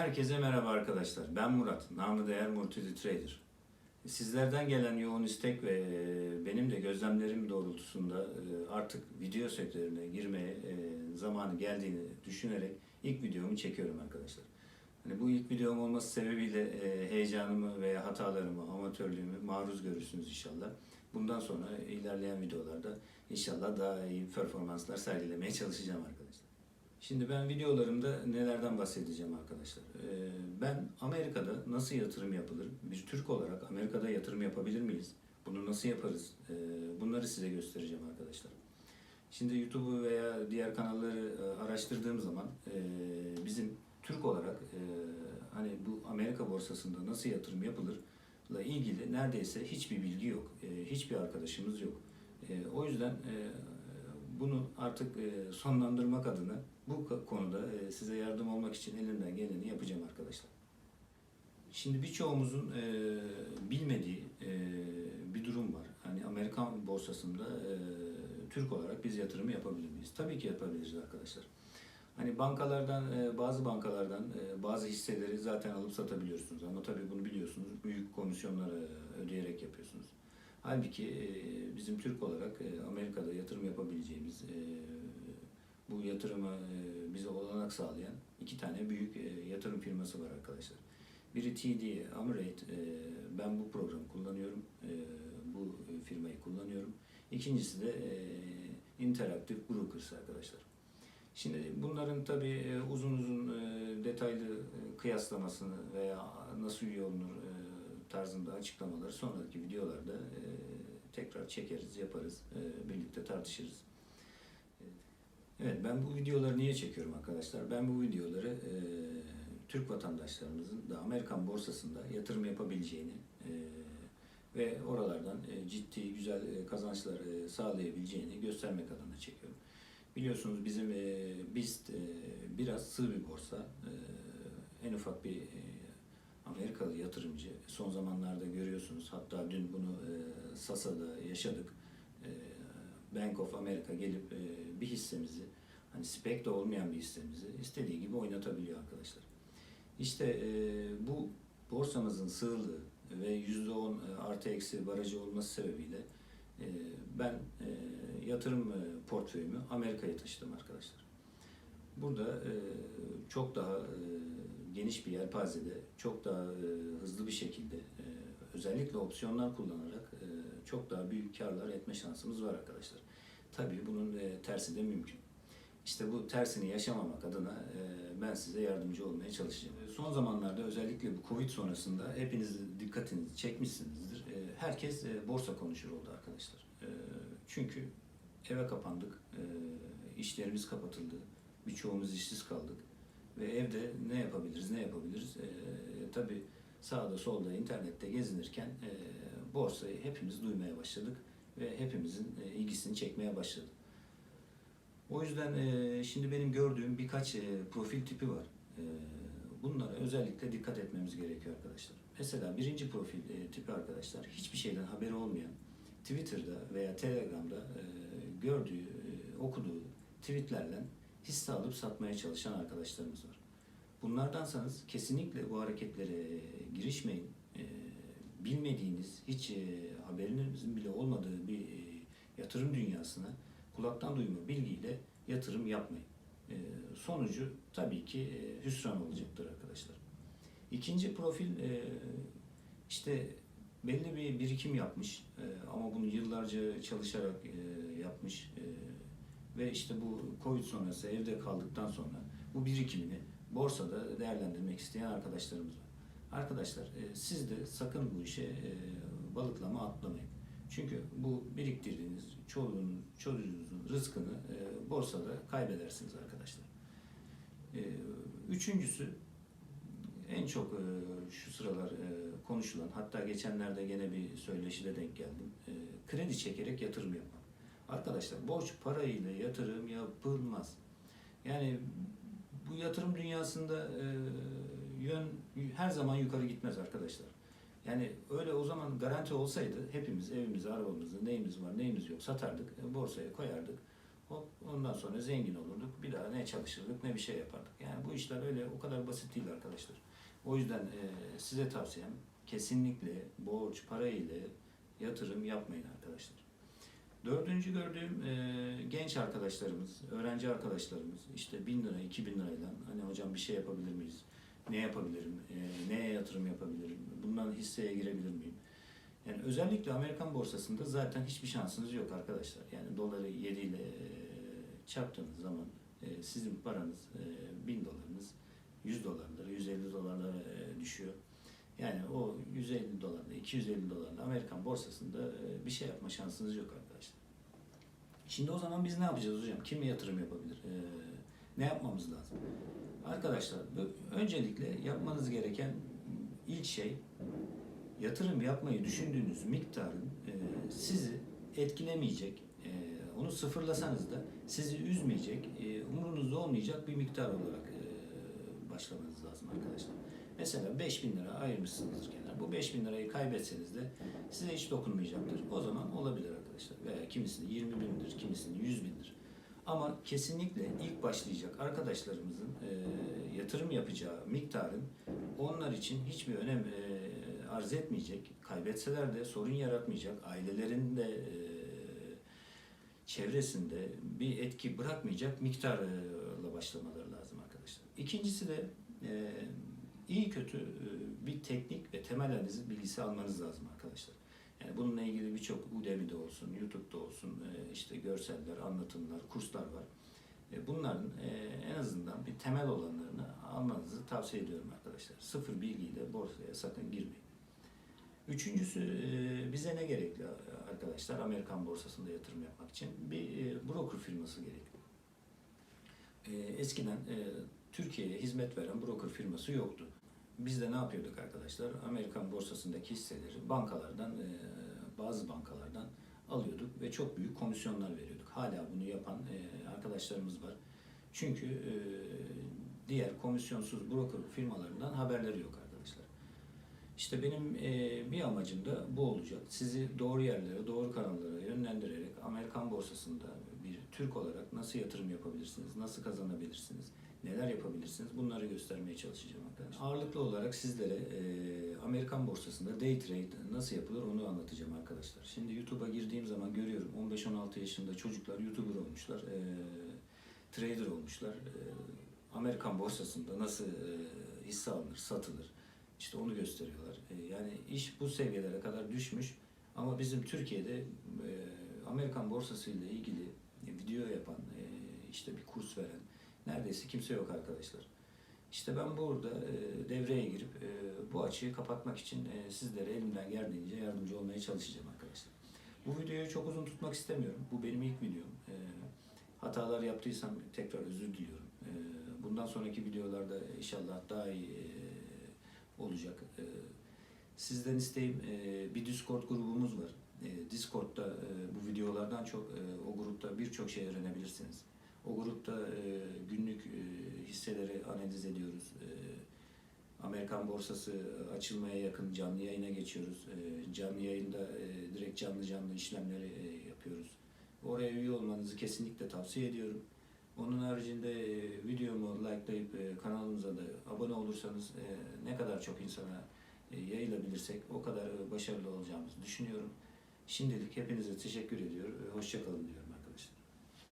Herkese merhaba arkadaşlar. Ben Murat, namı değer Murtudi Trader. Sizlerden gelen yoğun istek ve e, benim de gözlemlerim doğrultusunda e, artık video sektörüne girmeye e, zamanı geldiğini düşünerek ilk videomu çekiyorum arkadaşlar. Hani bu ilk videom olması sebebiyle heyecanımı veya hatalarımı, amatörlüğümü maruz görürsünüz inşallah. Bundan sonra ilerleyen videolarda inşallah daha iyi performanslar sergilemeye çalışacağım arkadaşlar. Şimdi ben videolarımda nelerden bahsedeceğim arkadaşlar. Ee, Ben Amerika'da nasıl yatırım yapılır? Bir Türk olarak Amerika'da yatırım yapabilir miyiz? Bunu nasıl yaparız? Ee, Bunları size göstereceğim arkadaşlar. Şimdi YouTube'u veya diğer kanalları e, araştırdığım zaman e, bizim Türk olarak e, hani bu Amerika borsasında nasıl yatırım yapılırla ilgili neredeyse hiçbir bilgi yok. Hiçbir arkadaşımız yok. O yüzden bunu artık sonlandırmak adına bu ko- konuda e, size yardım olmak için elimden geleni yapacağım arkadaşlar. Şimdi birçoğumuzun e, bilmediği e, bir durum var. Hani Amerikan borsasında e, Türk olarak biz yatırım yapabilir miyiz? Tabii ki yapabiliriz arkadaşlar. Hani bankalardan, e, bazı bankalardan e, bazı hisseleri zaten alıp satabiliyorsunuz. Ama tabii bunu biliyorsunuz. Büyük komisyonları ödeyerek yapıyorsunuz. Halbuki e, bizim Türk olarak e, Amerika'da yatırım yapabileceğimiz, e, bu yatırımı e, bize olanak sağlayan iki tane büyük e, yatırım firması var arkadaşlar. Biri TD Ameritrade, e, ben bu programı kullanıyorum, e, bu firmayı kullanıyorum. İkincisi de Interactive Brokers arkadaşlar. Şimdi bunların tabii e, uzun uzun detaylı kıyaslamasını veya nasıl üye olunur tarzında açıklamaları sonraki videolarda tekrar çekeriz, yaparız, birlikte tartışırız. Evet, ben bu videoları niye çekiyorum arkadaşlar? Ben bu videoları e, Türk vatandaşlarımızın da Amerikan borsasında yatırım yapabileceğini e, ve oralardan e, ciddi güzel e, kazançlar e, sağlayabileceğini göstermek adına çekiyorum. Biliyorsunuz bizim e, BIST e, biraz sığ bir borsa. E, en ufak bir e, Amerikalı yatırımcı. Son zamanlarda görüyorsunuz. Hatta dün bunu e, Sasa'da yaşadık. E, Bank of America gelip e, bir hissemizi hani spek de olmayan bir hissemizi istediği gibi oynatabiliyor arkadaşlar. İşte e, bu borsamızın sığlığı ve %10 artı eksi barajı olması sebebiyle e, ben e, yatırım e, portföyümü Amerika'ya taşıdım arkadaşlar. Burada e, çok daha e, geniş bir yelpazede, çok daha e, hızlı bir şekilde e, özellikle opsiyonlar kullanarak e, çok daha büyük karlar etme şansımız var arkadaşlar. Tabii bunun e, tersi de mümkün. İşte bu tersini yaşamamak adına e, ben size yardımcı olmaya çalışacağım. E, Son zamanlarda özellikle bu Covid sonrasında hepiniz dikkatinizi çekmişsinizdir. E, Herkes e, borsa konuşur oldu arkadaşlar. E, Çünkü eve kapandık, e, işlerimiz kapatıldı, birçoğumuz işsiz kaldık ve evde ne yapabiliriz, ne yapabiliriz? E, tabii sağda solda internette gezinirken e, borsayı hepimiz duymaya başladık ve hepimizin e, ilgisini çekmeye başladı. O yüzden e, şimdi benim gördüğüm birkaç e, profil tipi var. Bunlara özellikle dikkat etmemiz gerekiyor arkadaşlar. Mesela birinci profil tipi arkadaşlar hiçbir şeyden haberi olmayan Twitter'da veya Telegram'da gördüğü, okuduğu tweetlerle hisse alıp satmaya çalışan arkadaşlarımız var. Bunlardansanız kesinlikle bu hareketlere girişmeyin. Bilmediğiniz, hiç e, haberinizin bile olmadığı bir e, yatırım dünyasına kulaktan duyma bilgiyle yatırım yapmayın. E, sonucu tabii ki e, hüsran olacaktır arkadaşlar. İkinci profil e, işte belli bir birikim yapmış e, ama bunu yıllarca çalışarak e, yapmış e, ve işte bu Covid sonrası evde kaldıktan sonra bu birikimini borsada değerlendirmek isteyen arkadaşlarımız var. Arkadaşlar e, siz de sakın bu işe e, balıklama atlamayın. Çünkü bu biriktirdiğiniz çoluğunuz, çocuğunuzun rızkını e, borsada kaybedersiniz arkadaşlar. E, üçüncüsü en çok e, şu sıralar e, konuşulan hatta geçenlerde gene bir söyleşide denk geldim. E, kredi çekerek yatırım yapmak. Arkadaşlar borç parayla yatırım yapılmaz. Yani bu yatırım dünyasında e, yön her zaman yukarı gitmez arkadaşlar. Yani öyle o zaman garanti olsaydı hepimiz evimizi, arabamızı, neyimiz var, neyimiz yok satardık, e, borsaya koyardık. Hop ondan sonra zengin olurduk. Bir daha ne çalışırdık ne bir şey yapardık. Yani bu işler öyle o kadar basit değil arkadaşlar. O yüzden e, size tavsiyem kesinlikle borç, para ile yatırım yapmayın arkadaşlar. Dördüncü gördüğüm e, genç arkadaşlarımız, öğrenci arkadaşlarımız işte bin lira, iki bin lirayla hani hocam bir şey yapabilir miyiz? Ne yapabilirim? E, neye yatırım yapabilirim? Bundan hisseye girebilir miyim? Yani özellikle Amerikan borsasında zaten hiçbir şansınız yok arkadaşlar. Yani doları 7 ile e, çarptığınız zaman e, sizin paranız e, 1000 dolarınız 100 dolarlara, 150 dolarlara e, düşüyor. Yani o 150 dolarla, 250 dolarla Amerikan borsasında e, bir şey yapma şansınız yok arkadaşlar. Şimdi o zaman biz ne yapacağız hocam? Kim yatırım yapabilir? E, ne yapmamız lazım? Arkadaşlar öncelikle yapmanız gereken ilk şey yatırım yapmayı düşündüğünüz miktarın e, sizi etkilemeyecek, e, onu sıfırlasanız da sizi üzmeyecek, e, umurunuzda olmayacak bir miktar olarak e, başlamanız lazım arkadaşlar. Mesela 5000 lira ayırmışsınızdır kenara. Bu 5000 lirayı kaybetseniz de size hiç dokunmayacaktır. O zaman olabilir arkadaşlar. Veya kimisinin 20 bindir, kimisinin 100 bindir. Ama kesinlikle ilk başlayacak arkadaşlarımızın e, yatırım yapacağı miktarın onlar için hiçbir önem e, arz etmeyecek. Kaybetseler de sorun yaratmayacak. Ailelerin de e, çevresinde bir etki bırakmayacak miktarla başlamaları lazım arkadaşlar. İkincisi de e, iyi kötü e, bir teknik ve temel analiz bilgisi almanız lazım arkadaşlar. Bununla ilgili birçok Udemy'de olsun, YouTube'da olsun e, işte görseller, anlatımlar, kurslar var. E, Bunların e, en azından bir temel olanlarını almanızı tavsiye ediyorum arkadaşlar. Sıfır bilgiyle borsaya sakın girmeyin. Üçüncüsü bize ne gerekli arkadaşlar Amerikan borsasında yatırım yapmak için? Bir broker firması gerekli. Eskiden Türkiye'ye hizmet veren broker firması yoktu. Biz de ne yapıyorduk arkadaşlar? Amerikan borsasındaki hisseleri bankalardan, e, bazı bankalardan alıyorduk ve çok büyük komisyonlar veriyorduk. Hala bunu yapan e, arkadaşlarımız var. Çünkü e, diğer komisyonsuz broker firmalarından haberleri yok arkadaşlar. İşte benim e, bir amacım da bu olacak. Sizi doğru yerlere, doğru kanallara yönlendirerek Amerikan borsasında bir Türk olarak nasıl yatırım yapabilirsiniz, nasıl kazanabilirsiniz, neler yapabilirsiniz bunları göstermeye çalışacağım arkadaşlar. Ağırlıklı olarak sizlere e, Amerikan borsasında day trade nasıl yapılır onu anlatacağım arkadaşlar. Şimdi YouTube'a girdiğim zaman görüyorum 15-16 yaşında çocuklar YouTuber olmuşlar, e, trader olmuşlar. E, Amerikan borsasında nasıl e, hisse alınır, satılır işte onu gösteriyorlar. E, yani iş bu seviyelere kadar düşmüş ama bizim Türkiye'de e, Amerikan borsası ile ilgili video yapan, e, işte bir kurs veren neredeyse kimse yok arkadaşlar. İşte ben burada devreye girip bu açığı kapatmak için sizlere elimden geldiğince yardımcı olmaya çalışacağım arkadaşlar. Bu videoyu çok uzun tutmak istemiyorum. Bu benim ilk videom. Hatalar yaptıysam tekrar özür diliyorum. Bundan sonraki videolarda inşallah daha iyi olacak. E, sizden isteğim e, bir Discord grubumuz var. E, Discord'da bu videolardan çok e, o grupta birçok şey öğrenebilirsiniz. O grupta e, günlük hisseleri analiz ediyoruz. Amerikan borsası açılmaya yakın canlı yayına geçiyoruz. Canlı yayında direkt canlı canlı işlemleri yapıyoruz. Oraya üye olmanızı kesinlikle tavsiye ediyorum. Onun haricinde e, videomu likelayıp e, kanalımıza da abone olursanız e, ne kadar çok insana yayılabilirsek o kadar başarılı olacağımızı düşünüyorum. Şimdilik hepinize teşekkür ediyor. e, Hoşçakalın diyorum.